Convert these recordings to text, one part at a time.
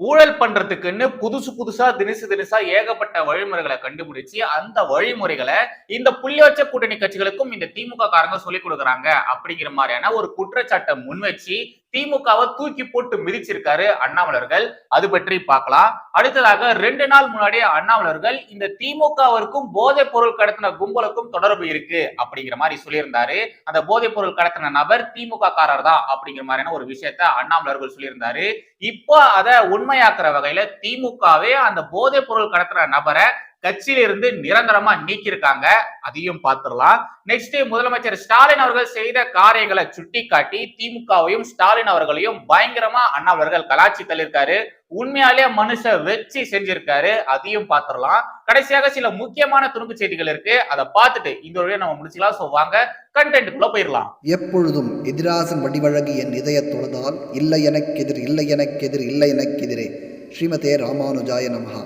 ஊழல் பண்றதுக்குன்னு புதுசு புதுசா தினுசு தினசா ஏகப்பட்ட வழிமுறைகளை கண்டுபிடிச்சு அந்த வழிமுறைகளை இந்த புள்ளிவச்ச கூட்டணி கட்சிகளுக்கும் இந்த திமுக காரங்க சொல்லிக் கொடுக்குறாங்க அப்படிங்கிற மாதிரியான ஒரு குற்றச்சாட்டை முன்வச்சு திமுகவை தூக்கி போட்டு மிதிச்சிருக்காரு அண்ணாமலர்கள் அது பற்றி பார்க்கலாம். அடுத்ததாக ரெண்டு நாள் முன்னாடி அண்ணாமலர்கள் இந்த திமுகவிற்கும் போதைப் பொருள் கடத்தின கும்பலுக்கும் தொடர்பு இருக்கு அப்படிங்கிற மாதிரி சொல்லியிருந்தாரு. அந்த போதைப் பொருள் கடத்தின நபர் திமுக காரர் தான் அப்படிங்கிற மாதிரியான ஒரு விஷயத்த அண்ணாமலர்கள் சொல்லியிருந்தாரு. இப்போ அதை உண்மையாக்குற வகையில திமுகவே அந்த போதைப் பொருள் கடத்தின நபரை கட்சியிலிருந்து நிரந்தரமா நீக்கியிருக்காங்க. அதையும் பார்த்துடலாம். நெக்ஸ்ட் முதலமைச்சர் ஸ்டாலின் அவர்கள் செய்த காரியங்களை சுட்டி காட்டி திமுகவையும் ஸ்டாலின் அவர்களையும் பயங்கரமா அண்ணாவர்கள் கலாச்சி தள்ளியிருக்காரு. உண்மையாலே மனுஷ வெற்றி செஞ்சிருக்காரு அதையும் பார்த்துடலாம். கடைசியாக சில முக்கியமான துணுக்கு செய்திகள் இருக்கு. அதை பார்த்துட்டு இந்த வழியை நம்ம முடிச்சுக்கலாம். சோ வாங்க கண்டென்ட்டுக்குள்ள போயிடலாம். எப்பொழுதும் எதிராசன் வடிவழகு என் இதய தொழுதால் இல்லை எனக்கெதிர் இல்லை எனக்கெதிர் இல்லை எனக்கெதிரே ஸ்ரீமதே ராமானுஜாய நமஹா.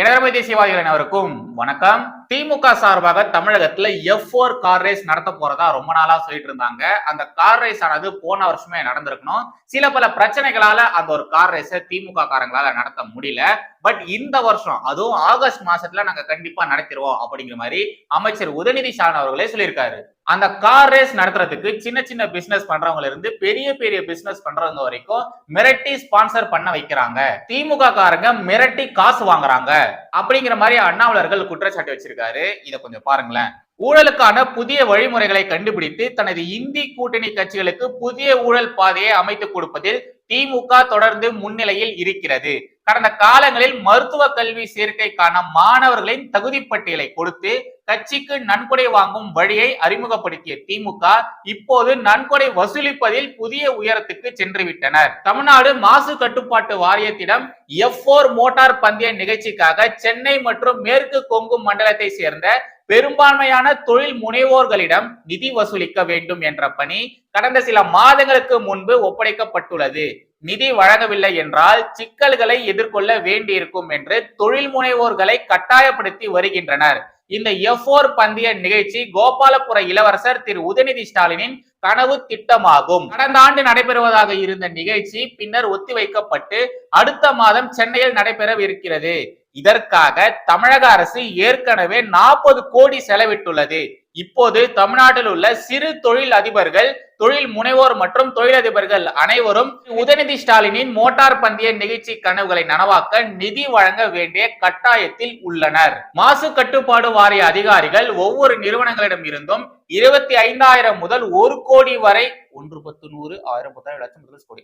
எனதரமை தேசியவாதிகள் அனைவருக்கும் வணக்கம். திமுக சார்பாக தமிழகத்துல எஃப் ஓர் கார் ரேஸ் நடத்த போறதா ரொம்ப நாளா சொல்லிட்டு இருந்தாங்க. அந்த கார் ரேஸ் ஆனது போன வருஷமே நடந்திருக்கணும். சில பல பிரச்சனைகளால அந்த ஒரு கார் ரேஸை திமுக காரங்களால நடத்த முடியல. பட் இந்த வருஷம் அதுவும் ஆகஸ்ட் மாசத்துல நாங்க கண்டிப்பா நடத்திடுவோம் அப்படிங்கிற மாதிரி அமைச்சர் உதயநிதி ஸ்டாலின் அவர்களே சொல்லியிருக்காரு. அந்த கார் ரேஸ் நடத்துறதுக்கு சின்ன சின்ன பிசினஸ் பண்றவங்க இருந்து பெரிய பெரிய பிசினஸ் பண்றவங்க வரைக்கும் மிரட்டி ஸ்பான்சர் பண்ண வைக்கிறாங்க. திமுக காரங்க மிரட்டி காசு வாங்குறாங்க. அப்படிங்கிற மாதிரி அண்ணாமலர்கள் குற்றச்சாட்டு வச்சிருக்காங்க. வச்சிருக்காரு இத கொஞ்சம் பாருங்களேன். ஊழலுக்கான புதிய வழிமுறைகளை கண்டுபிடித்து தனது இந்தி கூட்டணி கட்சிகளுக்கு புதிய ஊழல் பாதையை அமைத்துக் கொடுப்பதில் திமுக தொடர்ந்து முன்னிலையில் இருக்கிறது. கடந்த காலங்களில் மருத்துவ கல்வி சேர்க்கைக்கான மாணவர்களின் தகுதி பட்டியலை கொடுத்து கட்சிக்கு நன்கொடை வாங்கும் வழியை அறிமுகப்படுத்திய திமுக இப்போது நன்கொடை வசூலிப்பதில் புதிய உயரத்துக்கு சென்று விட்டனர் தமிழ்நாடு மாசு கட்டுப்பாட்டு வாரியத்திடம் எஃப் போர் மோட்டார் பந்தய நிகழ்ச்சிக்காக சென்னை மற்றும் மேற்கு கொங்கு மண்டலத்தை சேர்ந்த பெரும்பான்மையான தொழில் முனைவோர்களிடம் நிதி வசூலிக்க வேண்டும் என்ற பணி கடந்த சில மாதங்களுக்கு முன்பு ஒப்படைக்கப்பட்டுள்ளது. நிதி வழங்கவில்லை என்றால் சிக்கல்களை எதிர்கொள்ள வேண்டியிருக்கும் என்று தொழில் முனைவோர்களை கட்டாயப்படுத்தி வருகின்றனர். இந்த எஃபோர் பந்தய நிகழ்ச்சி கோபாலபுர இளவரசர் திரு உதயநிதி ஸ்டாலினின் கனவு திட்டமாகும். கடந்த ஆண்டு நடைபெறுவதாக இருந்த நிகழ்ச்சி பின்னர் ஒத்திவைக்கப்பட்டு அடுத்த மாதம் சென்னையில் நடைபெறவிருக்கிறது. இதற்காக தமிழக அரசு ஏற்கனவே நாற்பது கோடி செலவிட்டுள்ளது. இப்போது தமிழ்நாட்டில் உள்ள சிறு தொழில் அதிபர்கள் தொழில் முனைவோர் மற்றும் தொழிலதிபர்கள் அனைவரும் உதயநிதி ஸ்டாலினின் மோட்டார் பந்தய நிகழ்ச்சி கனவுகளை நனவாக்க நிதி வழங்க வேண்டிய கட்டாயத்தில் உள்ளனர். மாசு கட்டுப்பாடு வாரிய அதிகாரிகள் ஒவ்வொரு நிறுவனங்களிடம் இருந்தும் இருபத்தி ஐந்தாயிரம் முதல் ஒரு கோடி வரை ஒன்று பத்து நூறு ஆயிரம் பத்தாயிரம் லட்சம் முதல் கோடி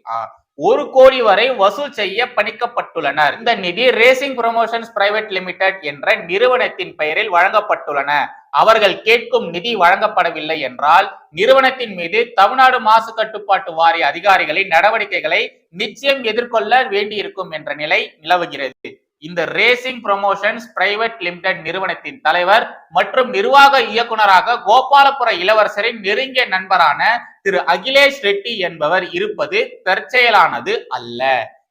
ஒரு கோடி வரை வசூல் செய்ய பணிக்கப்பட்டுள்ளனர். இந்த நிதி ரேசிங் ப்ரொமோஷன்ஸ் பிரைவேட் லிமிடெட் என்ற நிறுவனத்தின் பெயரில் வழங்கப்பட்டுள்ளன. அவர்கள் கேட்கும் நிதி வழங்கப்படவில்லை என்றால் நிறுவனத்தின் மீது தமிழ்நாடு மாசு கட்டுப்பாட்டு வாரிய அதிகாரிகளின் நடவடிக்கைகளை நிச்சயம் எதிர்கொள்ள வேண்டியிருக்கும் என்ற நிலை நிலவுகிறது. இந்த ரேசிங் ப்ரொமோஷன்ஸ் பிரைவேட் லிமிடெட் நிறுவனத்தின் தலைவர் மற்றும் நிர்வாக இயக்குனராக கோபாலபுர இளவரசரின் நெருங்கிய நண்பரான திரு அகிலேஷ் ரெட்டி என்பவர் இருப்பது தற்செயலானது அல்ல.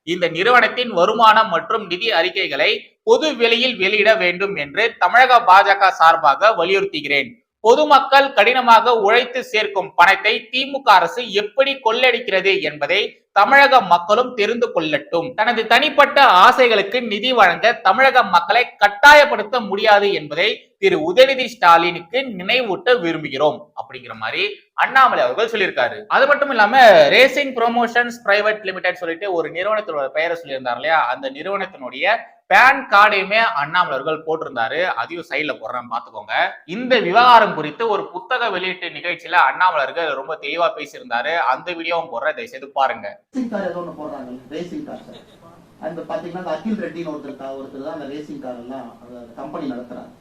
இந்த நிறுவனத்தின் வருமானம் மற்றும் நிதி அறிக்கைகளை பொது வெளியில் வெளியிட வேண்டும் என்று தமிழக பாஜக சார்பாக வலியுறுத்துகிறேன். பொதுமக்கள் கடினமாக உழைத்து சேர்க்கும் பணத்தை திமுக அரசு எப்படி கொள்ளடிக்கிறது என்பதை தமிழக மக்களும் தெரிந்து கொள்ளட்டும். தனது தனிப்பட்ட ஆசைகளுக்கு நிதி வழங்க தமிழக மக்களை கட்டாயப்படுத்த முடியாது என்பதை திரு உதயநிதி ஸ்டாலினுக்கு நினைவூட்ட விரும்புகிறோம் அப்படிங்கிற மாதிரி அண்ணாமலை அவர்கள் சொல்லியிருக்காரு. அது மட்டும் இல்லாம ரேசிங் ப்ரொமோஷன்ஸ் பிரைவேட் லிமிடெட் சொல்லிட்டு ஒரு நிறுவனத்தோட பெயரை சொல்லியிருந்தார் இல்லையா? அந்த நிறுவனத்தினுடைய பேன் கார்டையுமே அண்ணாமலர்கள் போட்டிருந்தாரு. அதையும் சைட்ல போடுறேன் பாத்துக்கோங்க இந்த விவகாரம் குறித்து ஒரு புத்தக வெளியீட்டு நிகழ்ச்சியில அண்ணாமலர்கள் ரொம்ப தெளிவா பேசியிருந்தாரு. அந்த வீடியோவும் போடுற தயவு செய்து பாருங்க அந்த பார்த்தீங்கன்னா அகில் ரெட்டின்னு ஒருத்தர் ஒருத்தர் தான் அந்த ரேசிங் கார் எல்லாம் கம்பெனி நடத்துறாங்க.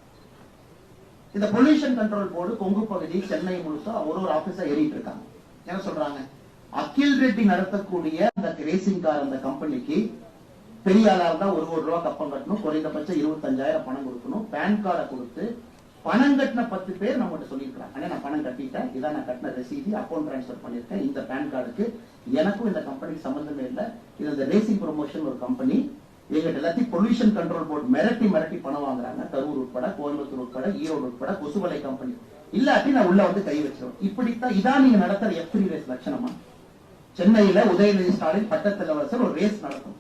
இந்த பொல்யூஷன் கண்ட்ரோல் போர்டு கொங்கு பகுதி சென்னை முழுசா ஒரு ஒரு ஆபீஸா ஏறிட்டு இருக்காங்க. என்ன சொல்றாங்க? அகில் ரெட்டி நடத்தக்கூடிய அந்த ரேசிங் கார் அந்த கம்பெனிக்கு பெரிய ஆளா இருந்தா ஒரு ஒரு ரூபா கப்பம் கட்டணும். குறைந்தபட்சம் இருபத்தஞ்சாயிரம் பணம் கொடுக்கணும். பேன் கார்டை கொடுத்து பணம் கட்டின பத்து பேர் நம்மகிட்ட சொல்லியிருக்காங்க அண்ணே நான் பணம் கட்டிட்டேன். இதான் நான் கட்டின ரசீது அக்கௌண்ட் ட்ரான்ஸ்ஃபர் பண்ணியிருக்கேன். இந்த பேன் கார்டுக்கு எனக்கும் இந்த கம்பெனிக்கு சம்பந்தமே இல்லை. இது இந்த ரேசிங் ப்ரொமோஷன் ஒரு கம்பெனி எங்கிட்ட எல்லாத்தையும் பொல்யூஷன் கண்ட்ரோல் போர்டு மிரட்டி மிரட்டி பணம் வாங்குறாங்க. கரூர் உட்பட கோயம்புத்தூர் உட்பட ஈரோடு உட்பட கொசுவலை கம்பெனி இல்லாட்டி நான் உள்ள வந்து கை வச்சிடும் இப்படித்தான் இதான் நீங்க நடத்துற எஃப் ரேஸ் லட்சணமா? சென்னையில உதயநிதி ஸ்டாலின் பட்டத்திலவசர் ஒரு ரேஸ் நடத்தும்.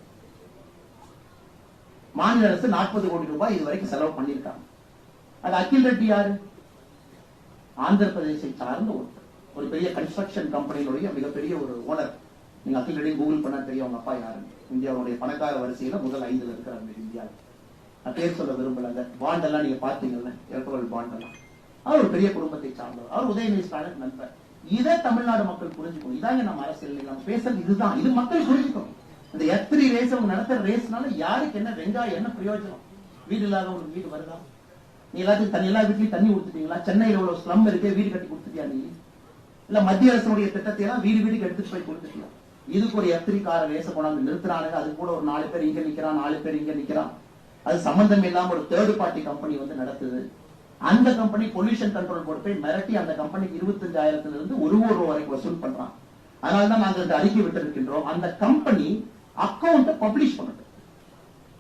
மாநில அரசு நாற்பது கோடி ரூபாய் இதுவரைக்கும் செலவு பண்ணியிருக்காங்க. அது அகில் ரெட்டி யாரு? ஆந்திர பிரதேசை சார்ந்த ஒருத்தர். ஒரு பெரிய கன்ஸ்ட்ரக்ஷன் கம்பெனியினுடைய மிகப்பெரிய ஒரு ஓனர் நீங்க அகில் ரெட்டி கூகுள் பண்ணா தெரியும் அவங்க அப்பா யாரு இந்தியாவுடைய பணக்கார வரிசையில முதல் ஐந்துல இருக்கிறாங்க இந்தியாவில். நான் பேர் சொல்ல விரும்பலங்க. பாண்ட் எல்லாம் நீங்க பாத்தீங்கல்ல எலக்ட்ரல் பாண்ட் எல்லாம். அவர் ஒரு பெரிய குடும்பத்தை சார்ந்தவர். அவர் உதயநிதி ஸ்டாலின் நண்பர். இதை தமிழ்நாடு மக்கள் புரிஞ்சுக்கணும். இதாங்க நம்ம அரசியல். நம்ம பேசுறது இதுதான். இது மக்கள் புரிஞ்சுக்கணும். இந்த எத்திரி ரேஸ் அவங்க நடத்துற ரேஸ்னால யாருக்கு என்ன வெங்காயம் என்ன பிரயோஜனம்? வீடு இல்லாத ஒரு வீடு வருதா? நீ எல்லாத்துக்கும் தண்ணி எல்லா வீட்லயும் தண்ணி கொடுத்துட்டீங்களா? சென்னையில இவ்வளவு ஸ்லம் இருக்கு வீடு கட்டி கொடுத்துட்டியா நீ? இல்ல மத்திய அரசுடைய திட்டத்தை எல்லாம் வீடு வீடுக்கு எடுத்துட்டு போய் கொடுத்துட்டியா? இதுக்கு ஒரு எத்திரிக்கார ரேச கொண்டாந்து நிறுத்துறானுங்க. அது கூட ஒரு நாலு பேர் இங்க நிக்கிறான் நாலு பேர் இங்க நிக்கிறான். அது சம்பந்தம் இல்லாம ஒரு தேர்ட் பார்ட்டி கம்பெனி வந்து நடத்துது. அந்த கம்பெனி பொல்யூஷன் கண்ட்ரோல் போர்டு போய் மிரட்டி அந்த கம்பெனிக்கு இருபத்தஞ்சாயிரத்துல இருந்து ஒரு கோடி ரூபாய் வரைக்கும் வசூல் பண்றான். அதனால தான் நாங்க இந்த அறிக்கை விட்டிருக்கின்றோம். அந்த கம்பெனி அக்கௌண்ட்டை பப்ளிஷ் பண்ணட்டும்.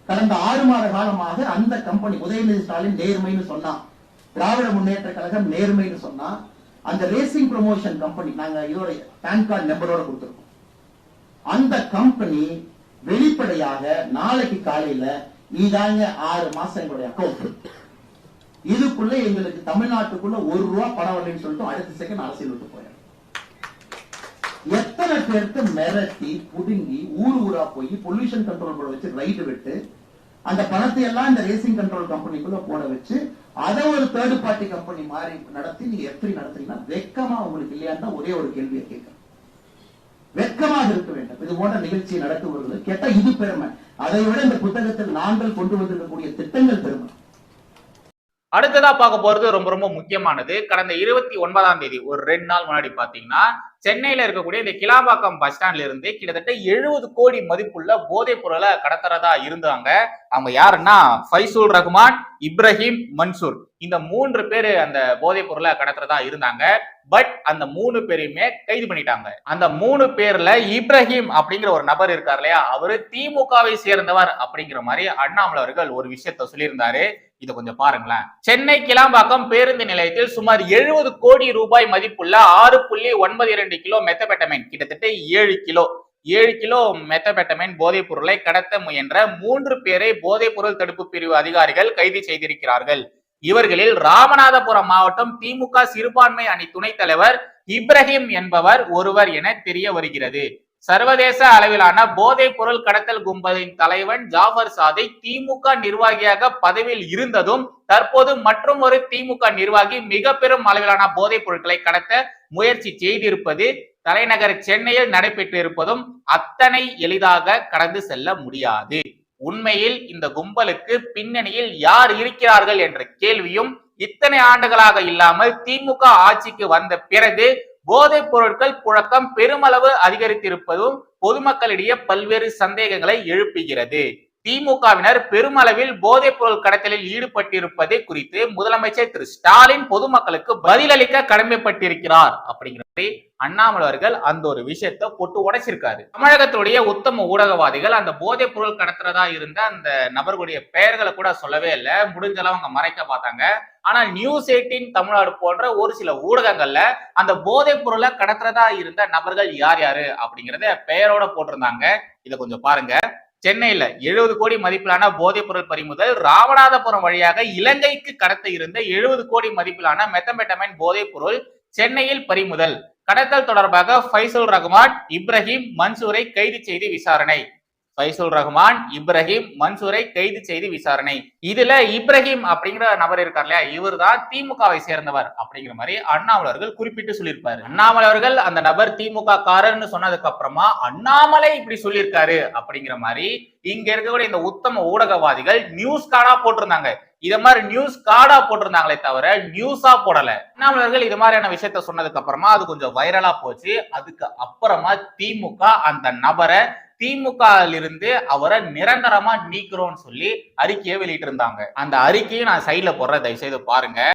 கடந்த ஆறு மாத காலமாக அந்த கம்பெனி உதயநிதி ஸ்டாலின் நேர்மைன்னு சொன்னா திராவிட முன்னேற்ற கழகம் நேர்மைன்னு சொன்னா அந்த ரேசிங் ப்ரொமோஷன் கம்பெனி நாங்க இதோட பேன் கார்டு நம்பரோட கொடுத்துருக்கோம். அந்த கம்பெனி வெளிப்படையாக நாளைக்கு காலையில இதாங்க ஆறு மாசம் எங்களுடைய அக்கௌண்ட் இதுக்குள்ள எங்களுக்கு தமிழ்நாட்டுக்குள்ள ஒரு ரூபா பணம் வரலைன்னு சொல்லிட்டு அடுத்த செகண்ட் அரசியல் விட்டு போயிடும். எத்தனை பேருக்கு மிரட்டி புடுங்கி ஊர் ஊரா போய் பொல்யூஷன் கண்ட்ரோல் போர்டு வச்சு ரைடு விட்டு அந்த பணத்தை எல்லாம் இந்த ரேசிங் கண்ட்ரோல் கம்பெனிக்குள்ள போட வச்சு அதை ஒரு தேர்ட் பார்ட்டி கம்பெனி மாதிரி நடத்தி நீங்க எப்படி நடத்துறீங்கன்னா வெக்கமா உங்களுக்கு இல்லையான்னு தான் ஒரே ஒரு கேள்வியை கேட்கிறேன். வெக்கமாக இருக்க வேண்டும். இது போன்ற நிகழ்ச்சியை நடத்துவர்கள் கேட்டா இது பெருமை. அதை விட இந்த புத்தகத்தில் நாங்கள் கொண்டு வந்திருக்கக்கூடிய திட்டங்கள் பெருமை. அடுத்ததா பார்க்க போறது ரொம்ப ரொம்ப முக்கியமானது. கடந்த இருபத்தி ஒன்பதாம் தேதி ஒரு ரெண்டு நாள் முன்னாடி பாத்தீங்கன்னா சென்னையில இருக்கக்கூடிய இந்த கிலாபாக்கம் பஸ் ஸ்டாண்ட்ல இருந்து கிட்டத்தட்ட எழுபது கோடி மதிப்புள்ள போதைப் பொருளை கடத்துறதா இருந்தாங்க. அவங்க யாருன்னா ஃபைசூல் ரஹ்மான் இப்ராஹிம் மன்சூர். இந்த மூன்று பேர் அந்த போதைப் பொருளை கடத்துறதா இருந்தாங்க. பட் அந்த மூணு பேரையுமே கைது பண்ணிட்டாங்க. அந்த மூணு பேர்ல இப்ராஹிம் அப்படிங்கிற ஒரு நபர் இருக்கார் இல்லையா? அவரு திமுகவை சேர்ந்தவர் அப்படிங்கிற மாதிரி அண்ணாமலை அவர்கள் ஒரு விஷயத்த சொல்லியிருந்தாரு. இதை கொஞ்சம் பாருங்களேன். சென்னை கிளாம்பாக்கம் பேருந்து நிலையத்தில் சுமார் எழுபது கோடி ரூபாய் மதிப்புள்ள ஆறு புள்ளி ஒன்பது இரண்டு கிலோ மெத்தபெட்டமைன் கிட்டத்தட்ட ஏழு கிலோ ஏழு கிலோ மெத்தபெட்டமைன் போதைப் பொருளை கடத்த முயன்ற மூன்று பேரை போதைப் பொருள் தடுப்பு பிரிவு அதிகாரிகள் கைது செய்திருக்கிறார்கள். இவர்களில் ராமநாதபுரம் மாவட்டம் திமுக சிறுபான்மை அணி துணைத் தலைவர் இப்ராஹிம் என்பவர் ஒருவர் என தெரிய வருகிறது. சர்வதேச அளவிலான போதைப் பொருள் கடத்தல் கும்பலின் தலைவன் ஜாஃபர் சாதை திமுக நிர்வாகியாக பதவியில் இருந்ததும் தற்போது மற்றும் ஒரு திமுக நிர்வாகி மிக பெரும் அளவிலான போதைப் பொருட்களை கடத்த முயற்சி செய்திருப்பது தலைநகர் சென்னையில் நடைபெற்று இருப்பதும் அத்தனை எளிதாக கடந்து செல்ல முடியாது. உண்மையில் இந்த கும்பலுக்கு பின்னணியில் யார் இருக்கிறார்கள் என்ற கேள்வியும் இத்தனை ஆண்டுகளாக இல்லாமல் திமுக ஆட்சிக்கு வந்த பிறகு போதைப் பொருட்கள் புழக்கம் பெருமளவு அதிகரித்திருப்பதும் பொதுமக்களிடையே பல்வேறு சந்தேகங்களை எழுப்புகிறது. திமுகவினர் பெருமளவில் போதைப் பொருள் கடத்தலில் ஈடுபட்டிருப்பது குறித்து முதலமைச்சர் திரு ஸ்டாலின் பொதுமக்களுக்கு பதிலளிக்க கடமைப்பட்டிருக்கிறார் அப்படிங்கிற அண்ணாமலை அவர்கள் அந்த ஒரு விஷயத்தை போட்டு உடைச்சிருக்காரு. தமிழகத்துடைய உத்தம ஊடகவாதிகள் அந்த போதைப் பொருள் கடத்துறதா இருந்த அந்த நபர்களுடைய பெயர்களை கூட சொல்லவே இல்லை. முடிஞ்சளவு அவங்க மறைக்க பார்த்தாங்க. ஆனால் நியூஸ் எயிட்டீன் தமிழ்நாடு போன்ற ஒரு சில ஊடகங்கள்ல அந்த போதைப் பொருளை கடத்துறதா இருந்த நபர்கள் யார் யாரு அப்படிங்கறத பெயரோட போட்டிருந்தாங்க. இதை கொஞ்சம் பாருங்க. சென்னையில எழுபது கோடி மதிப்பிலான போதைப் பொருள் பறிமுதல் ராமநாதபுரம் வழியாக இலங்கைக்கு கடத்த இருந்த எழுபது கோடி மதிப்பிலான மெத்தமெட்டமைன் போதைப் பொருள் சென்னையில் பறிமுதல். கடத்தல் தொடர்பாக ஃபைசுல் ரஹ்மான் இப்ராஹிம் மன்சூரை கைது செய்து விசாரணை. ஃபைசுல் ரஹ்மான் இப்ராஹிம் மன்சூரை கைது செய்து விசாரணை. இதுல இப்ராஹிம் அப்படிங்கிற நபர் இருக்கார் இல்லையா? இவர் தான் திமுகவை சேர்ந்தவர் அப்படிங்கிற மாதிரி அண்ணாமலை அவர்கள் குறிப்பிட்டு சொல்லியிருப்பாரு. அண்ணாமலை அவர்கள் அந்த நபர் திமுக காரர்னு சொன்னதுக்கு அப்புறமா அண்ணாமலை இப்படி சொல்லியிருக்காரு அப்படிங்கிற மாதிரி இங்க இருக்கக்கூடிய இந்த உத்தம ஊடகவாதிகள் நியூஸ் கார்டா போட்டிருந்தாங்க. இத மாதிரி நியூஸ் கார்டா போட்டிருந்தாங்களே தவிர நியூஸா போடல. அண்ணாமலை இது மாதிரியான விஷயத்த சொன்னதுக்கு அப்புறமா அது கொஞ்சம் வைரலா போச்சு. அதுக்கு அப்புறமா திமுக அந்த நபரை திமுக இருந்து அவரை நிரந்தரமா நீக்கிறோம்னு சொல்லி அறிக்கையை வெளியிட்டு இருந்தாங்க அந்த அறிக்கையை நான் சைட்ல போடுறேன். தயவு செய்து பாருங்க.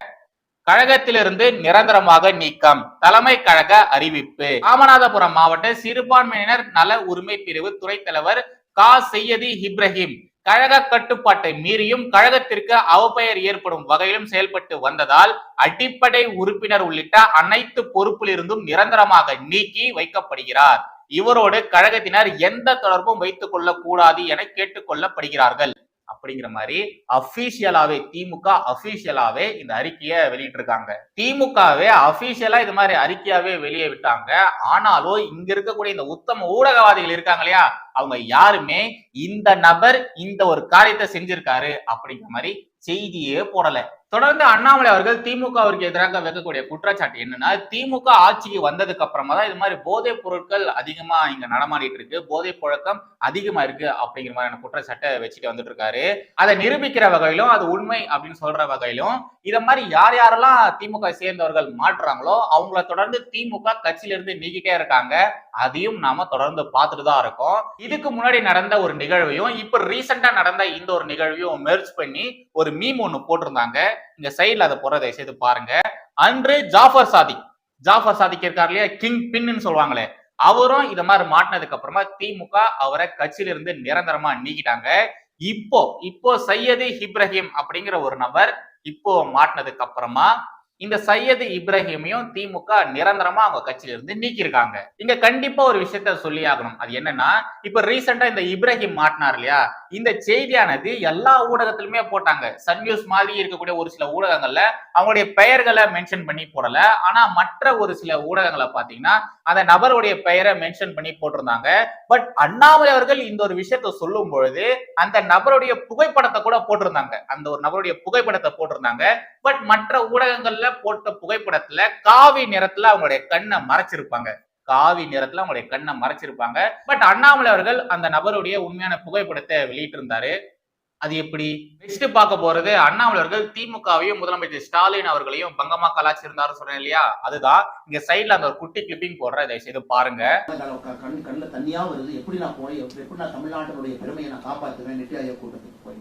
கழகத்திலிருந்து நிரந்தரமாக நீக்கம். தலைமை கழக அறிவிப்பு. ராமநாதபுரம் மாவட்ட சிறுபான்மையினர் நல உரிமை பிரிவு துறை தலைவர் கா. செய்யதி இப்ராஹிம். கழக கட்டுப்பாட்டை மீறியும் கழகத்திற்கு அவப்பெயர் ஏற்படும் வகையிலும் செயல்பட்டு வந்ததால் அடிப்படை உறுப்பினர் உள்ளிட்ட அனைத்து பொறுப்பிலிருந்தும் நிரந்தரமாக நீக்கி வைக்கப்படுகிறார். இவரோடு கழகத்தினர் எந்த தொடர்பும் வைத்துக் கொள்ளக்கூடாது என கேட்டுக்கொள்ளப்படுகிறார்கள் அப்படிங்கிற மாதிரி அபிஷியலாவே திமுக அபிஷியலாவே இந்த அறிக்கையை வெளியிட்டு இருக்காங்க திமுகவே அபிஷியலா இது மாதிரி அறிக்கையாவே வெளியே விட்டாங்க. ஆனாலும் இங்க இருக்கக்கூடிய இந்த உத்தம ஊடகவாதிகள் இருக்காங்க இல்லையா? அவங்க யாருமே இந்த நபர் இந்த ஒரு காரியத்தை செஞ்சிருக்காரு அப்படிங்கிற மாதிரி செய்தியே போடல. தொடர்ந்து அண்ணாமலை அவர்கள் திமுகவிற்கு எதிராக வைக்கக்கூடிய குற்றச்சாட்டு என்னன்னா திமுக ஆட்சிக்கு வந்ததுக்கு அப்புறமா தான் இது மாதிரி போதைப் பொருட்கள் அதிகமா இங்க நடமாடிட்டு இருக்கு போதைப் புழக்கம் அதிகமா இருக்கு அப்படிங்கிற மாதிரியான குற்றச்சாட்டை வச்சுட்டு வந்துட்டு இருக்காரு. அதை நிரூபிக்கிற வகையிலும் அது உண்மை அப்படின்னு சொல்ற வகையிலும் இத மாதிரி யார் யாரெல்லாம் திமுக சேர்ந்தவர்கள் மாற்றுறாங்களோ அவங்கள தொடர்ந்து திமுக கட்சியிலிருந்து நீக்கிட்டே இருக்காங்க. அதையும் நாம தொடர்ந்து பார்த்துட்டு தான் இருக்கோம். இதுக்கு முன்னாடி நடந்த ஒரு நிகழ்வையும் இப்ப ரீசெண்டா நடந்த இந்த ஒரு நிகழ்வையும் மெர்ச் பண்ணி ஒரு மீம் ஒன்று போட்டிருந்தாங்க. இங்க சைடுல அதை போறதை செய்து பாருங்க. அன்று ஜாஃபர் சாதிக் ஜாஃபர் சாதிக் இருக்கார் இல்லையா? கிங் பின்னு சொல்லுவாங்களே. அவரும் இத மாதிரி மாட்டினதுக்கு அப்புறமா திமுக அவரை கட்சியில இருந்து நிரந்தரமா நீக்கிட்டாங்க. இப்போ இப்போ சையது இப்ராஹிம் அப்படிங்கிற ஒரு நபர் இப்போ மாட்டினதுக்கு அப்புறமா இந்த சையது இப்ராஹிமையும் திமுக நிரந்தரமா அவங்க கட்சியில இருந்து நீக்கியிருக்காங்க. இங்க கண்டிப்பா ஒரு விஷயத்த சொல்லி ஆகணும். அது என்னன்னா இப்ப ரீசெண்டா இந்த இப்ராஹிம் மாட்டினார் இல்லையா? இந்த செய்தியானது எல்லா ஊடகத்திலுமே போட்டாங்க. சன் நியூஸ் மாதிரி இருக்கக்கூடிய ஒரு சில ஊடகங்கள்ல அவங்களுடைய பெயர்களை மென்ஷன் பண்ணி போடல. ஆனா மற்ற ஒரு சில ஊடகங்களை பாத்தீங்கன்னா அந்த நபருடைய பெயரை மென்ஷன் பண்ணி போட்டிருந்தாங்க. பட் அண்ணாமலை அவர்கள் இந்த ஒரு விஷயத்த சொல்லும் பொழுது அந்த நபருடைய புகைப்படத்தை கூட போட்டிருந்தாங்க. அந்த ஒரு நபருடைய புகைப்படத்தை போட்டிருந்தாங்க. பட் மற்ற ஊடகங்கள்ல போட்ட புகைப்படத்துல காவி நிறத்துல அவங்களுடைய கண்ணை மறைச்சிருப்பாங்க. காவி நிறத்துல அவங்களுடைய கண்ணை மறைச்சிருப்பாங்க. பட் அண்ணாமலை அவர்கள் அந்த நபருடைய உண்மையான புகைப்படத்தை வெளியிட்டிருந்தாரு. அது எப்படி? நெக்ஸ்ட் பார்க்க போறது அண்ணாமலை அவர்கள் திமுகவையும் முதலமைச்சர் ஸ்டாலின் அவர்களையும் பங்கமா கலாச்சிருந்தாரு சொன்னேன் இல்லையா? அதுதான். இங்க சைடுல அந்த ஒரு குட்டி கிளிப்பிங் போடுற இதை செய்து பாருங்க. கண் கண்ணில் தண்ணியா வருது. எப்படி நான் போய் எப்படி நான் தமிழ்நாட்டினுடைய பெருமையை நான் காப்பாற்றுவேன் நெட்டி ஐயா கூட்டத்துக்கு போய்?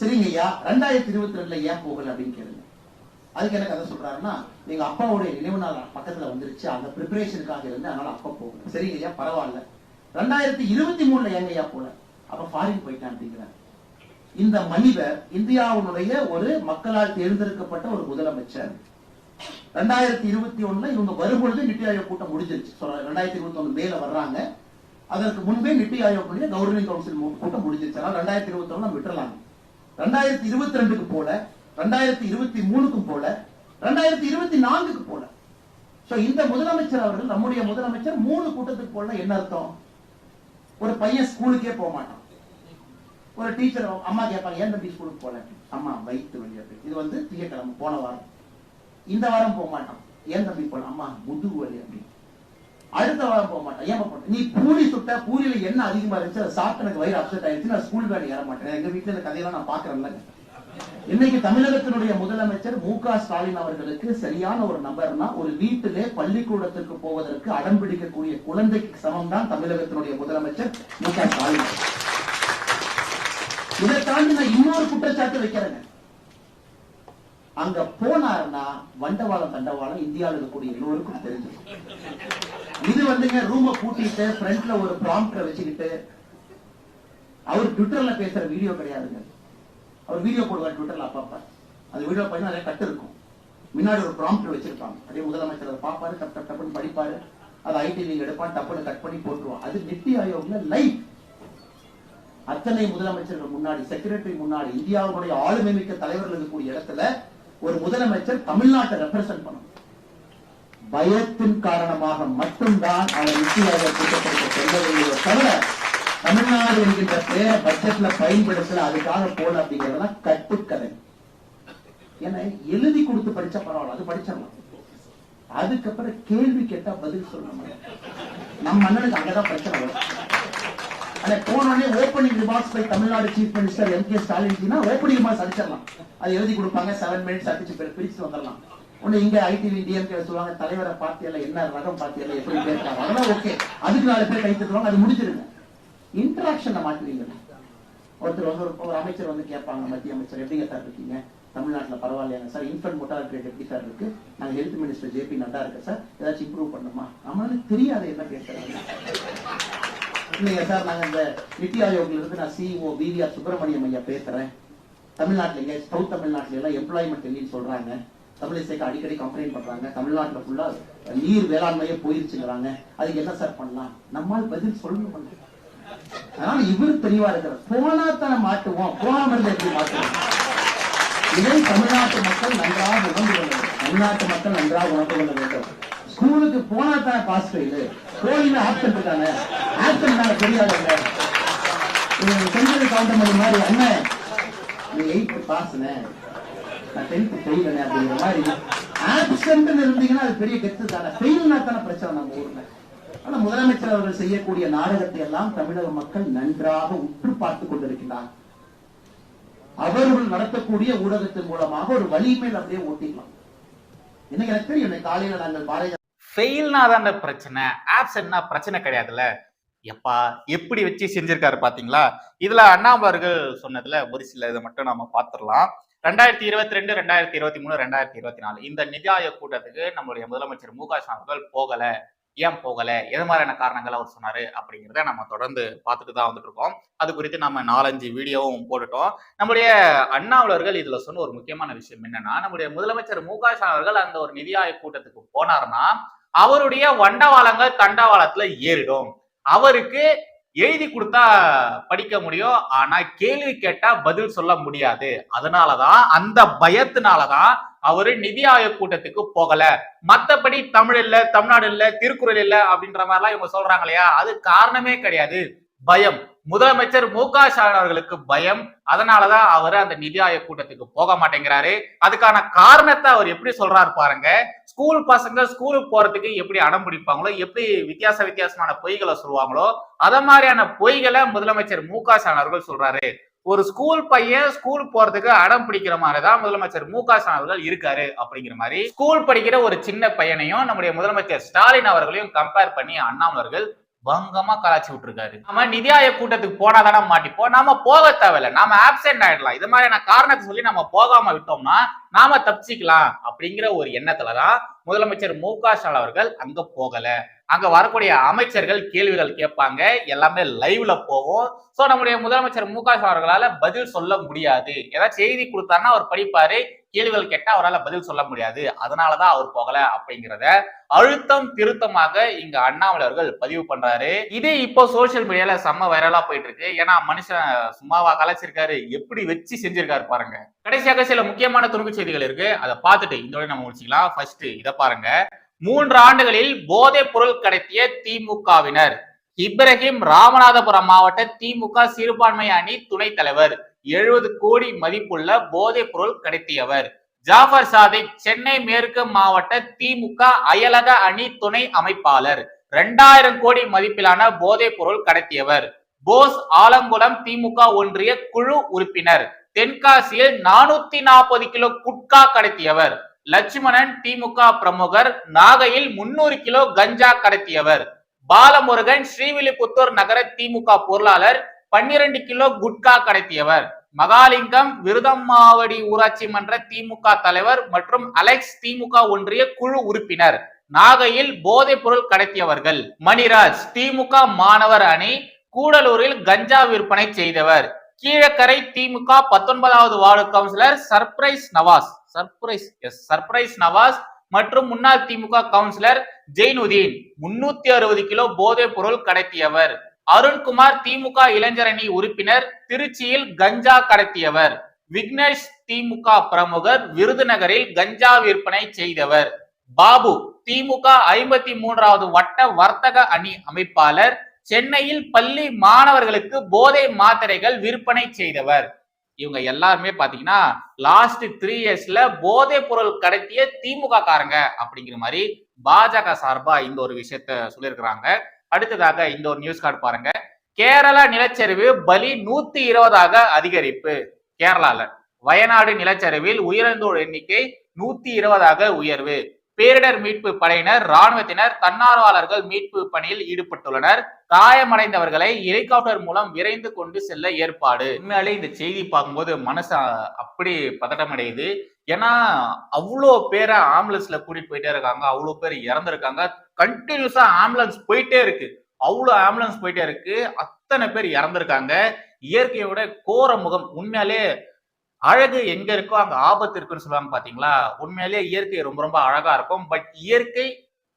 சரிங்க ஐயா ரெண்டாயிரத்தி இருபத்தி ரெண்டுல ஏன் போகல அப்படின்னு கேளுங்க. அதுக்கு என்ன கதை சொல்றாருன்னா எங்க அப்பாவுடைய நினைவு நாள் பக்கத்துல வந்துருச்சு. அந்த ப்ரிப்பரேஷனுக்காக இருந்து அதனால அப்பா போகல. சரிங்க ஐயா பரவாயில்ல. ரெண்டாயிரத்தி இருபத்தி மூணுல ஏங்க ஐயா போல? அப்ப ஃபாரின் போயிட்டான் அப்படிங்கிறார். இந்த மனிதர் இந்தியாவுடைய ஒரு மக்களால் தேர்ந்தெடுக்கப்பட்ட ஒரு முதலமைச்சர். ரெண்டாயிரத்தி இருபத்தி ஒண்ணுல இவங்க வரும்பொழுது நித்தி ஆயோக் கூட்டம் முடிஞ்சிருச்சு. சொல்றேன் ரெண்டாயிரத்தி இருபத்தி ஒண்ணு மேல வர்றாங்க. அதற்கு முன்பே நித்தி ஆயோக் கவர்னிங் கவுன்சில் கூட்டம் முடிஞ்சிருச்சு. அதனால ரெண்டாயிரத்தி இருபத்தி ஒண்ணு விட்டுறலாம் ரெண்டாயிரத்தி இருபத்தி ரெண்டுக்கு போல ரெண்டாயிரத்தி இருபத்தி மூணுக்கும் போல ரெண்டாயிரத்தி இருபத்தி நான்குக்கு போல. சோ இந்த முதலமைச்சர் அவர்கள் நம்முடைய முதலமைச்சர் மூணு கூட்டத்துக்கு போல என்ன அர்த்தம்? ஒரு பையன் ஸ்கூலுக்கே போக மாட்டான். ஒரு டீச்சர் அம்மா கேட்பாங்க ஏன் தம்பி ஸ்கூலுக்கு போல அம்மா வயிற்று வழியா இது வந்து திங்கக்கிழமை போன வாரம். இந்த வாரம் போக மாட்டான். ஏன் தம்பி போல அம்மா முதுகு வலி அடுத்த வாரம் போக மாட்டான். ஏன் போக நீ பூரி சுட்ட பூரியில என்ன அதிகமா இருந்துச்சு? அதை சாப்பிட்டு எனக்கு வயிறு அப்செட் ஆயிடுச்சு. நான் ஸ்கூல் வேலை ஏற மாட்டேன். எங்க வீட்டுல இந்த கதையெல்லாம் நான் பாக்குறேன்ல இன்னைக்கு தமிழகத்தினுடைய முதலமைச்சர் மு க ஸ்டாலின் அவர்களுக்கு சரியான ஒரு நபர்னா ஒரு வீட்டிலே பள்ளிக்கூடத்திற்கு போவதற்கு அடம் பிடிக்கக்கூடிய குழந்தைக்கு சமம் தான் தமிழகத்தினுடைய முதலமைச்சர் மு க ஸ்டாலின். இதை தாண்டி நான் இன்னொரு குற்றச்சாட்டு வைக்கிறேங்க. அங்க போனாருன்னா வண்டவாளம் தண்டவாளம் இந்தியாவில் இருக்கக்கூடிய எல்லோருக்கும் தெரிஞ்சு இது வந்துங்க ரூம பூட்டிட்டு ஃப்ரண்ட்ல ஒரு ப்ராம்ப்டர் வச்சுக்கிட்டு அவர் ட்விட்டர்ல பேசுற வீடியோ கிடையாதுங்க. அவர் வீடியோ போடுவார் ட்விட்டர்ல அப்பப்ப. அது வீடியோ பண்ணி நிறைய கட்டு இருக்கும். முன்னாடி ஒரு ப்ராம்ப்ட் வச்சிருப்பாங்க. அதே முதலமைச்சர் அதை பார்ப்பாரு டப் டப் டப்புன்னு படிப்பாரு. அது ஐடி நீங்க எடுப்பான் டப்புன்னு கட் பண்ணி போட்டுருவான் அது நித்தி ஆயோக்ல லைவ் அத்தனை முதலமைச்சர்கள் முன்னாடி செக்ரட்டரி முன்னாடி இந்தியாவுடைய ஆளுமை மிக்க தலைவர்கள் இருக்கக்கூடிய இடத்துல ஒரு முதலமைச்சர் தமிழ்நாட்டை ரெப்ரசென்ட் பண்ணும் பயத்தின் காரணமாக மட்டும்தான் அவர் நித்தி ஆயோக் கூட்டத்திற்கு செல்லவில்லையோ தவிர தமிழ்நாடு என்கின்ற பேரை பட்ஜெட்ல பயன்படுத்தல அதுக்காக போல அப்படிங்கறதெல்லாம் கட்டுக்கதை. ஏன்னா எழுதி கொடுத்து படிச்சா பரவாயில்ல அது படிச்சிடலாம். அதுக்கப்புறம் கேள்வி கேட்டா பதில் சொல்லணும் நம்ம அண்ணனுக்கு அங்கதான் பிரச்சனை வரும். ஆனா போனோடனே opening remarks by Tamil Nadu chief minister M K Stalin opening remarks அடிச்சிடலாம். அது எழுதி கொடுப்பாங்க செவன் மினிட்ஸ் அடிச்சு பிரிச்சு வந்துடலாம். ஒண்ணு இங்க ஐடிவி டிஎம்கே சொல்லுவாங்க தலைவரை பார்த்தியல என்ன ரகம் பார்த்தியல எப்படி பேசுறாங்க அதெல்லாம் ஓகே அதுக்கு நாலு பேர் கை தட்டுவாங்க அது முடிச்சிருங்க இன்டராக்ஷனை மாட்டுறீங்க ஒருத்தர் வந்து ஒரு- அமைச்சர் வந்து கேட்பாங்க மத்திய அமைச்சர் எப்படிங்க சார் இருக்கீங்க? தமிழ்நாட்டுல பரவாயில்லையாங்க சார் இன்ஃபன்ட் மோட்டாலிட்டி ரேட் எப்படி சார் இருக்கு? நாங்க ஹெல்த் மினிஸ்டர் ஜேபி நட்டா இருக்கு சார் ஏதாச்சும் இம்ப்ரூவ் பண்ணுமா? நம்மளால தெரியாது என்ன பேசுறாங்க இல்லைங்க சார் நாங்க இந்த நித்தி ஆயோக்ல இருந்து நான் சிஇஓ பிவிஆர் சுப்பிரமணியம் ஐயா பேசுறேன். தமிழ்நாட்டுல எங்க சவுத் தமிழ்நாட்டுல எல்லாம் எம்ப்ளாய்மெண்ட் இல்லைன்னு சொல்றாங்க. தமிழிசைக்கு அடிக்கடி கம்ப்ளைண்ட் பண்றாங்க. தமிழ்நாட்டுல ஃபுல்லா நீர் வேளாண்மையே போயிருச்சுங்கிறாங்க. அதுக்கு என்ன சார் பண்ணலாம்? நம்மால் பதில் சொல்லணும் அதனால இவரு தெளிவா இருக்கிறார். போனா தானே மாட்டுவோம். போகாம இருந்தா எப்படி மாட்டுவோம்? இதை தமிழ்நாட்டு மக்கள் நன்றாக உணர்ந்து கொள்ள வேண்டும். தமிழ்நாட்டு மக்கள் நன்றாக உணர்ந்து கொள்ள வேண்டும். ஸ்கூலுக்கு போனா தானே பாஸ் ஃபெயில் கோயில ஆப்ஷன் இருக்காங்க. ஆப்ஷன் நாங்க தெரியாதுங்க செஞ்சது கவுண்டமணி மாதிரி அண்ணன் நீ எயித்து பாஸ்னே நான் டென்த்து ஃபெயிலுனே அப்படிங்கிற மாதிரி. ஆப்ஷன் இருந்தீங்கன்னா அது பெரிய கெத்து தானே. ஃபெயில்னா தானே பிரச்சனை நம்ம ஊர்ல. ஆனா முதலமைச்சர் அவர்கள் செய்யக்கூடிய நாடகத்தை எல்லாம் தமிழக மக்கள் நன்றாக உற்று பார்த்துக் கொண்டிருக்கிறார் அவர்கள் நடத்தக்கூடிய ஊடகத்தின் மூலமாக ஒரு வலிமையில் அப்படியே ஓட்டிக்கலாம். எனக்கு எனக்கு தெரியும் காலையில் காலையில நாங்கள் பாரதிய ஃபெயில்னா தான் பிரச்சனை. ஆப்சன்ட்னா பிரச்சனை கிடையாதுல்ல. எப்பா எப்படி வச்சு செஞ்சிருக்காரு பாத்தீங்களா? இதுல அண்ணாமலர்கள் சொன்னதுல ஒரு சில இதை மட்டும் நாம பாத்துரலாம் ரெண்டாயிரத்தி இருபத்தி ரெண்டு ரெண்டாயிரத்தி இருபத்தி மூணு ரெண்டாயிரத்தி இருபத்தி நாலு. இந்த நிதி ஆயோக் கூட்டத்துக்கு நம்மளுடைய முதலமைச்சர் மு க ஸ்டாலின் அவர்கள் போகல. ஏன் போகலை? எது மாதிரியான காரணங்கள் அவர் சொன்னாரு? அப்படிங்கிறத நம்ம தொடர்ந்து பார்த்துட்டு தான் வந்துட்டு இருக்கோம் அது குறித்து நம்ம நாலஞ்சு வீடியோவும் போட்டுட்டோம். நம்முடைய அண்ணாவலர்கள் இதுல சொன்ன ஒரு முக்கியமான விஷயம் என்னன்னா நம்முடைய முதலமைச்சர் மு க அவர்கள் அந்த ஒரு நிதி ஆயோக் கூட்டத்துக்கு போனாருன்னா அவருடைய வண்டவாளங்கள் தண்டவாளத்துல ஏறிடும். அவருக்கு எழுதி கொடுத்தா படிக்க முடியும். ஆனா கேள்வி கேட்டா பதில் சொல்ல முடியாது. அதனாலதான் அந்த பயத்தினாலதான் அவரு நிதி ஆயோக் கூட்டத்துக்கு போகல. மத்தபடி தமிழ் இல்ல தமிழ்நாடு இல்ல திருக்குறள் இல்ல அப்படின்ற மாதிரிலாம் இவங்க சொல்றாங்க இல்லையா? அது காரணமே கிடையாது. பயம். முதலமைச்சர் மு க ஸ்டாலின் அவர்களுக்கு பயம். அதனாலதான் அவர் அந்த நிதி ஆயோக் கூட்டத்துக்கு போக மாட்டேங்கிறாரு. அதுக்கான காரணத்தை அவர் எப்படி சொல்றாரு பாருங்க. ஸ்கூல் பசங்க ஸ்கூலுக்கு போறதுக்கு எப்படி அடம் பிடிப்பாங்களோ எப்படி வித்தியாச வித்தியாசமான பொய்களை சொல்லுவாங்களோ அத மாதிரியான பொய்களை முதலமைச்சர் மு க ஸ்டாலின் அவர்கள் சொல்றாரு. ஒரு ஸ்கூல் பையன் ஸ்கூல் போறதுக்கு அடம் பிடிக்கிற மாதிரி தான் முதலமைச்சர் மு க ஸ்டாலின் அவர்கள் இருக்காரு அப்படிங்கிற மாதிரி ஸ்கூல் படிக்கிற ஒரு சின்ன பையனையும் நம்முடைய முதலமைச்சர் ஸ்டாலின் அவர்களையும் கம்பேர் பண்ணி அண்ணாமலர்கள் பங்கமா கலாச்சி விட்டுருக்காரு. நம்ம நிதி ஆயோக் கூட்டத்துக்கு போனா தானே மாட்டிப்போம். நாம போக தேவையில்ல. நாம ஆப்சென்ட் ஆயிடலாம். இது மாதிரியான காரணத்தை சொல்லி நம்ம போகாம விட்டோம்னா நாம தப்பிச்சிக்கலாம் அப்படிங்கிற ஒரு எண்ணத்துலதான் முதலமைச்சர் மு க ஸ்டாலின் அவர்கள் அங்க போகல. அங்க வரக்கூடிய அமைச்சர்கள் கேள்விகள் கேட்பாங்க. எல்லாமே லைவ்ல போவோம் சோ நம்முடைய முதலமைச்சர் மு க அவர்களால பதில் சொல்ல முடியாது. ஏதாவது செய்தி கொடுத்தாருன்னா அவர் படிப்பாரு. கேள்விகள் கேட்டா அவரால் பதில் சொல்ல முடியாது. அதனாலதான் அவர் போகல அப்படிங்கிறத அழுத்தம் திருத்தமாக இங்க அண்ணாமலை அவர்கள் பதிவு பண்றாரு. இதே இப்போ சோசியல் மீடியால செம்ம வைரலா போயிட்டு இருக்கு ஏன்னா மனுஷன் சும்மாவா கலைச்சிருக்காரு. எப்படி வச்சு செஞ்சிருக்காரு பாருங்க. கடைசியாக சில முக்கியமான துணுக்கு செய்திகள் இருக்கு. அதை பார்த்துட்டு இதோட நம்ம முடிச்சுக்கலாம். ஃபர்ஸ்ட் இதை பாருங்க. மூன்று ஆண்டுகளில் போதைப் பொருள் கடத்திய திமுகவினர். இப்ராஹிம் ராமநாதபுரம் மாவட்ட திமுக சிறுபான்மை அணி துணைத் தலைவர். எழுபது கோடி மதிப்புள்ள போதைப் பொருள் கடத்தியவர். ஜாஃபர் சாதிக் சென்னை மேற்கு மாவட்ட திமுக அயலக அணி துணை அமைப்பாளர். இரண்டாயிரம் கோடி மதிப்பிலான போதைப் பொருள் கடத்தியவர். போஸ் ஆலங்குளம் திமுக ஒன்றிய குழு உறுப்பினர். தென்காசியில் நானூத்தி நாற்பது கிலோ குட்கா கடத்தியவர். லட்சுமணன் திமுக பிரமுகர் நாகையில் முன்னூறு கிலோ கஞ்சா கடத்தியவர். பாலமுருகன் ஸ்ரீவில்லிபுத்தூர் நகர திமுக பொருளாளர் பன்னிரண்டு கிலோ குட்கா கடத்தியவர். மகாலிங்கம் விருதம்மாவடி ஊராட்சி மன்ற திமுக தலைவர் மற்றும் அலெக்ஸ் திமுக ஒன்றிய குழு உறுப்பினர். நாகையில் போதைப் பொருள் கடத்தியவர்கள். மணிராஜ் திமுக மாணவர் அணி கூடலூரில் கஞ்சா விற்பனை செய்தவர். கீழக்கரை திமுக பத்தொன்பதாவது ward councillor Sarfraz Nawaz. Sarfraz S Sarfraz Nawaz மற்றும் முன்னாள் திமுக கவுன்சிலர் ஜெயினுதீன். முன்னூத்தி அறுபது கிலோ போதைப் பொருள் கடத்தியவர். அருண்குமார் திமுக இளைஞரணி உறுப்பினர் திருச்சியில் கஞ்சா கடத்தியவர். விக்னேஷ் திமுக பிரமுகர் விருதுநகரில் கஞ்சா விற்பனை செய்தவர். பாபு திமுக ஐம்பத்தி மூன்றாவது வட்ட வர்த்தக அணி அமைப்பாளர். சென்னையில் பள்ளி மாணவர்களுக்கு போதை மாத்திரைகள் விற்பனை செய்தவர். இவங்க எல்லாருமே பாத்தீங்கன்னா லாஸ்ட் த்ரீ இயர்ஸ்ல போதைப் பொருள் கடத்திய திமுக காரங்க அப்படிங்கிற மாதிரி பாஜக சார்பா இந்த ஒரு விஷயத்த சொல்லியிருக்கிறாங்க. அடுத்ததாக இந்த ஒரு நியூஸ் கார்டு பாருங்க. கேரளா நிலச்சரிவு பலி நூத்தி இருபதாக அதிகரிப்பு கேரளால. வயநாடு நிலச்சரிவில் உயிரிழந்தோர் எண்ணிக்கை நூத்தி இருபதாக உயர்வு. பேரிடர் மீட்பு படையினர் ராணுவத்தினர் தன்னார்வலர்கள் மீட்பு பணியில் ஈடுபட்டுள்ளனர். காயமடைந்தவர்களை ஹெலிகாப்டர் மூலம் விரைந்து கொண்டு செல்ல ஏற்பாடு. உண்மையாலே இந்த செய்தி பார்க்கும்போது மனசு அப்படி பதட்டமடையுது. ஏன்னா அவ்வளோ பேரை ஆம்புலன்ஸ்ல கூட்டிட்டு போயிட்டே இருக்காங்க. அவ்வளோ பேர் இறந்துருக்காங்க. கண்டினியூஸா ஆம்புலன்ஸ் போயிட்டே இருக்கு. அவ்வளோ ஆம்புலன்ஸ் போயிட்டே இருக்கு. அத்தனை பேர் இறந்துருக்காங்க. இயற்கையோட கோர முகம் உண்மையாலே அழகு எங்க இருக்கோ அங்க ஆபத்து இருக்குன்னு சொல்லுவாங்க பாத்தீங்களா? உண்மையிலேயே இயற்கை ரொம்ப ரொம்ப அழகா இருக்கும். பட் இயற்கை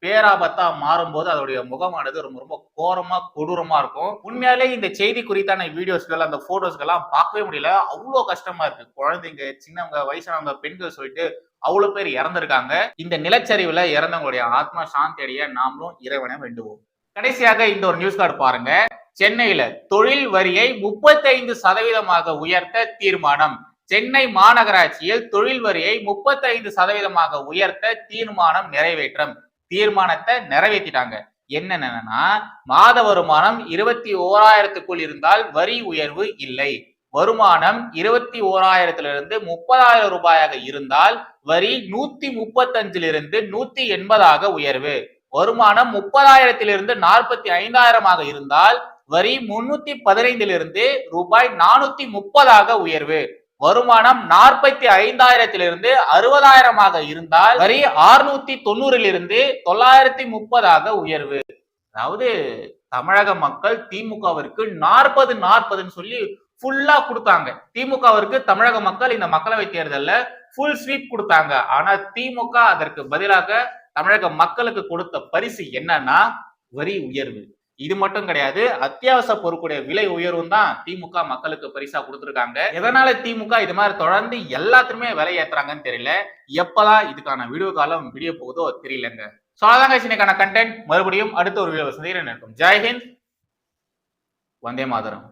பேராபத்தா மாறும்போது அதோடைய முகமானது ரொம்ப ரொம்ப கோரமா கொடூரமா இருக்கும். உண்மையாலே இந்த செய்தி குறித்தான வீடியோஸ்கள் அந்த போட்டோஸ்கெல்லாம் பார்க்கவே முடியல. அவ்வளோ கஷ்டமா இருக்கு. குழந்தைங்க சின்னவங்க வயசானவங்க பெண்கள் சொல்லிட்டு அவ்வளவு பேர் இறந்திருக்காங்க. இந்த நிலச்சரிவுல இறந்தவங்களுடைய ஆத்மா சாந்தி அடைய நாமளும் இறைவனை வேண்டுவோம். கடைசியாக இந்த ஒரு நியூஸ் கார்டு பாருங்க. சென்னையில தொழில் வரியை முப்பத்தைந்து சதவீதமாக உயர்த்த தீர்மானம். சென்னை மாநகராட்சியில் தொழில் வரியை முப்பத்தைந்து சதவீதமாக உயர்த்த தீர்மானம் நிறைவேற்றம். தீர்மானத்தை நிறைவேற்றிட்டாங்க. என்னென்னா மாத வருமானம் இருபத்தி ஓராயிரத்துக்குள் இருந்தால் வரி உயர்வு இல்லை. வருமானம் இருபத்தி ஓராயிரத்திலிருந்து முப்பதாயிரம் ரூபாயாக இருந்தால் வரி நூத்தி முப்பத்தஞ்சிலிருந்து நூத்தி எண்பதாக உயர்வு. வருமானம் முப்பதாயிரத்திலிருந்து நாற்பத்தி ஐந்தாயிரமாக இருந்தால் வரி முன்னூத்தி பதினைந்திலிருந்து ரூபாய் நானூத்தி முப்பதாக உயர்வு. வருமானம் நாற்பத்தி ஐந்தாயிரத்திலிருந்து அறுபதாயிரமாக இருந்தால் வரி ஆறுநூத்தி தொண்ணூறிலிருந்து தொள்ளாயிரத்தி முப்பதாக உயர்வு. அதாவது தமிழக மக்கள் திமுகவிற்கு நாற்பது நாற்பதுன்னு சொல்லி ஃபுல்லா கொடுத்தாங்க. திமுகவிற்கு தமிழக மக்கள் இந்த மக்களவை தேர்தல்ல ஃபுல் ஸ்வீப் கொடுத்தாங்க. ஆனா திமுக அதற்கு பதிலாக தமிழக மக்களுக்கு கொடுத்த பரிசு என்னன்னா வரி உயர்வு. இது மட்டும் கிடையாது அத்தியாவசிய பொருட்களுடைய விலை உயர்வும் தான் திமுக மக்களுக்கு பரிசா கொடுத்துருக்காங்க. எதனால திமுக இது மாதிரி தொடர்ந்து எல்லாத்துக்குமே விலை ஏத்துறாங்கன்னு தெரியல. எப்பதான் இதுக்கான வீடியோ காலம் விடிய போகுதோ தெரியலங்க. ஸோ அதாங்க இன்னைக்கான கண்டென்ட் மறுபடியும் அடுத்த ஒரு வீடியோ சந்திக்கிறேன். இருக்கும் ஜெய்ஹிந்த் வந்தே மாதரம்.